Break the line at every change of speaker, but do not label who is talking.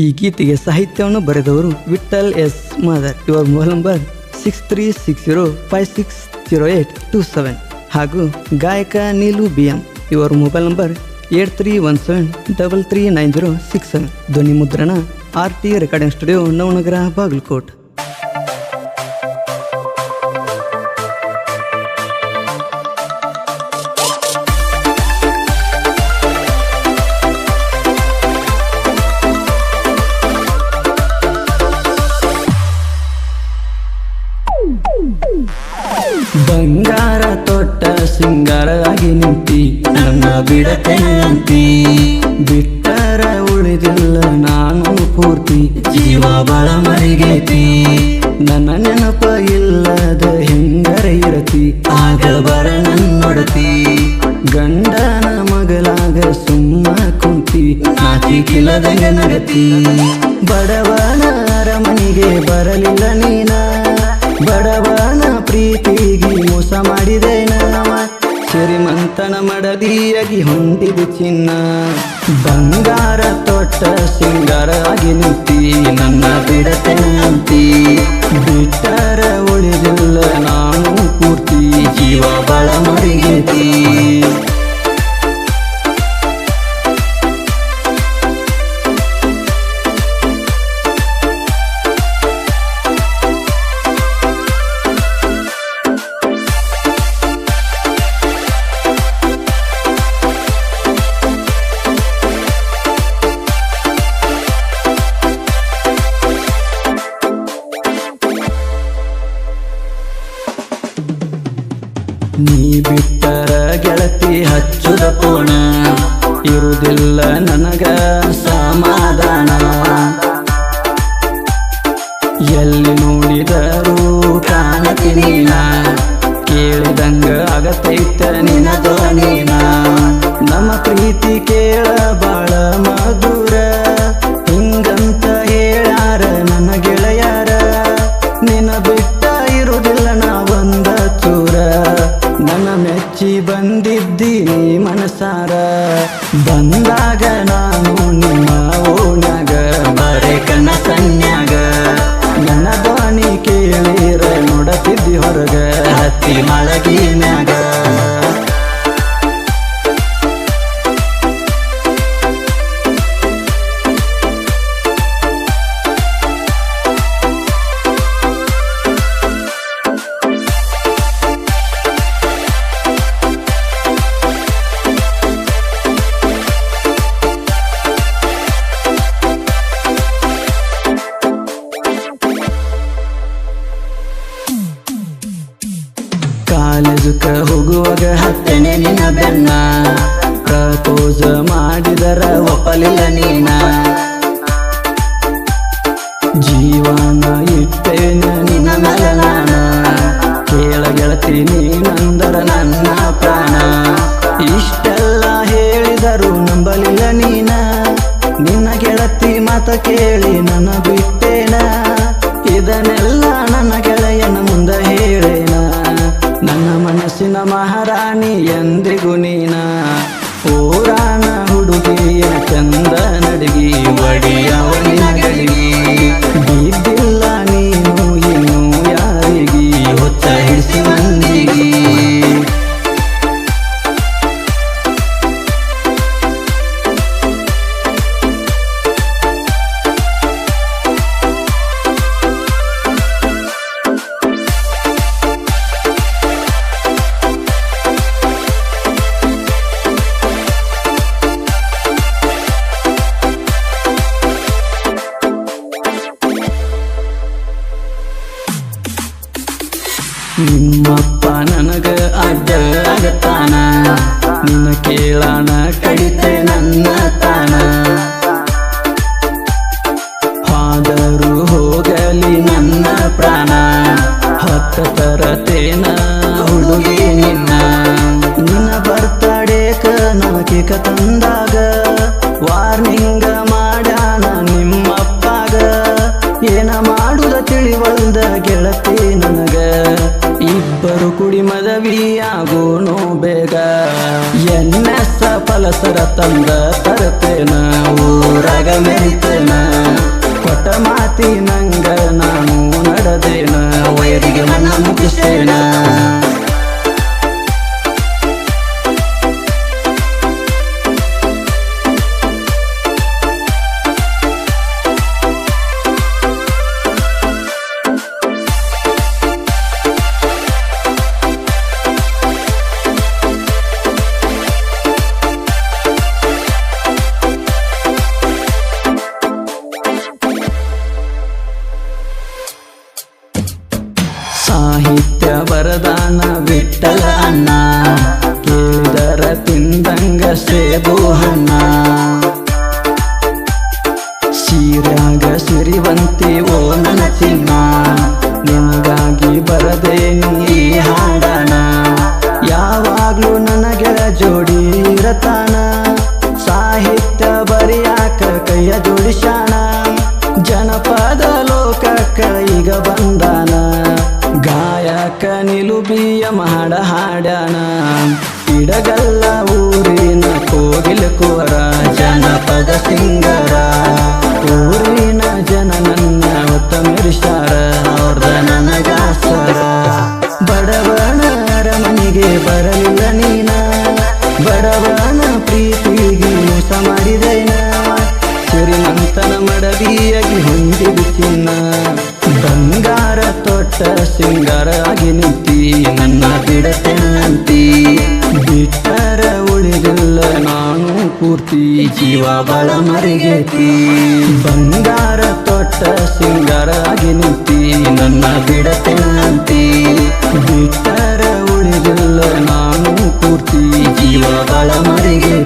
ಈ ಗೀತೆಗೆ ಸಾಹಿತ್ಯವನ್ನು ಬರೆದವರು ವಿಠಲ್ ಎಸ್ ಮಾದರ್. ಇವರ mobile number six three six zero five six zero eight two seven ಹಾಗೂ ಗಾಯಕ ನೀಲು ಬಿ ಎಂ ಇವರ mobile number eight three one seven double three nine zero six seven ಧ್ವನಿ ಮುದ್ರಣ R T recording studio Navanagar Bagalkot. ನನ್ನ ಬಿಡತೆ ಅಂತಿ ಬಿಟ್ಟರ ಉಳಿದಿಲ್ಲ ನಾನು ಪೂರ್ತಿ. ಜೀವ ಬಳ ಮರಿಗೇತಿ. ನನ್ನ ನೆನಪ ಇಲ್ಲದ ಹೆಂಗರ ಇರತಿ. ಆಗ ಬರ ನನ್ನೊಡತಿ ಗಂಡನ ಮಗಲಾಗ ಸುಮ್ಮ ಕುಂತಿ. ನಾಚಿಕಿಲ್ಲದಂಗ ನಗತಿ. ಬಡವನ ಅರಮನಿಗೆ ಬರಲಿಲ್ಲ ನೀನ. ಬಡವನ ಪ್ರೀತಿಗೆ ಮೋಸ ಮಾಡಿದೆ. ನಾವ ಮಂಥನ ಮಡದಿಯಾಗಿ ಹೊಂದಿದು ಚಿನ್ನ. ಬಂಗಾರ ತೊಟ್ಟ ಸಿಂಗಾರಾಗಿ ನಿಂತಿ ನನ್ನ ಬಿಡತೆ ಅಂತಿ. ಬಿಟ್ಟರ ಉಳಿದಿಲ್ಲ ನೀ ಬಿಟ್ಟರ ಗೆಳತಿ ಹಚ್ಚುದ ಕೋಣ. ಇರುವುದಿಲ್ಲ ನನಗ ಸಮಾಧಾನ. ಎಲ್ಲಿ ನೋಡಿದರೂ ಕಾಣತೀನಿ ನಾ. ಕೇಳಿದಂಗ ಅಗತ್ಯ ನಿನ ಧ್ವನಿನ. ನಮ್ಮ ಪ್ರೀತಿ ಕೇಳ ಹೋಗುವಾಗ ಹತ್ತನೆ ನಿನ್ನ ಬೆನ್ನ. ಪ್ರಪೋಸ್ ಮಾಡಿದರ ಒಪ್ಪಲಿಲ್ಲ ನೀನ. ಜೀವನ ಇಟ್ಟೇನ ನಿನ್ನ ಮೇಲೆ ನಾನ. ಕೇಳ ಗೆಳತಿ ನೀನಂದರ ನನ್ನ ಪ್ರಾಣ. ಇಷ್ಟೆಲ್ಲ ಹೇಳಿದರು ನಂಬಲಿಲ್ಲ ನೀನ. ನಿನ್ನ ಗೆಳತಿ ಮಾತ ಕೇಳಿ ನನ್ನ ಬಿಟ್ಟೇನ ಇದನ್ನೆಲ್ಲ ನಿಮ್ಮಪ್ಪ ನನಗ ಅಡ್ಡ ಆಗತಾನ ನಿನ್ನ ಕೇಳಾಣ ಕಡಿತೆ ನನ್ನ ಫಲಸರ ತಂದ ತರತೇನ ನಿನಗಾಗಿ ಬರದೆ ಈ ಹಾಡಣ. ಯಾವಾಗ್ಲೂ ನನಗೆ ಜೋಡಿ ರತಾನ ಸಾಹಿತ್ಯ ಬರಿಯಾಕ ಕೈಯ ಜೋಡಿಸಾಣ ಜನಪದ ಲೋಕಕ್ಕ ಈಗ ಬಂದಾನ. ಗಾಯಕ ನಿಲುಬಿಯ ಮಾಡ ಹಾಡಣ ಇಡಗಲ್ಲ ಊರಿನ ಕೋಗಿಲ ಕೋರ ಜನಪದ ಸಿಂಗರ. നെഞ്ചിരിക്കുന്ന ബംഗാരത്തോട്ട ശൃംഗാരാകിനി തീ നന്ന പിടത്തിൽ തീ വിട്ടര ഉള്ളിലുള്ള പൂർത്തി. ജീവാബലമറികെ ബംഗാരത്തോട്ട ശൃംഗാരാകിനി തീ നന്ന പിടത്തിൽ തീ പൂർത്തി. ജീവാബലമറികെ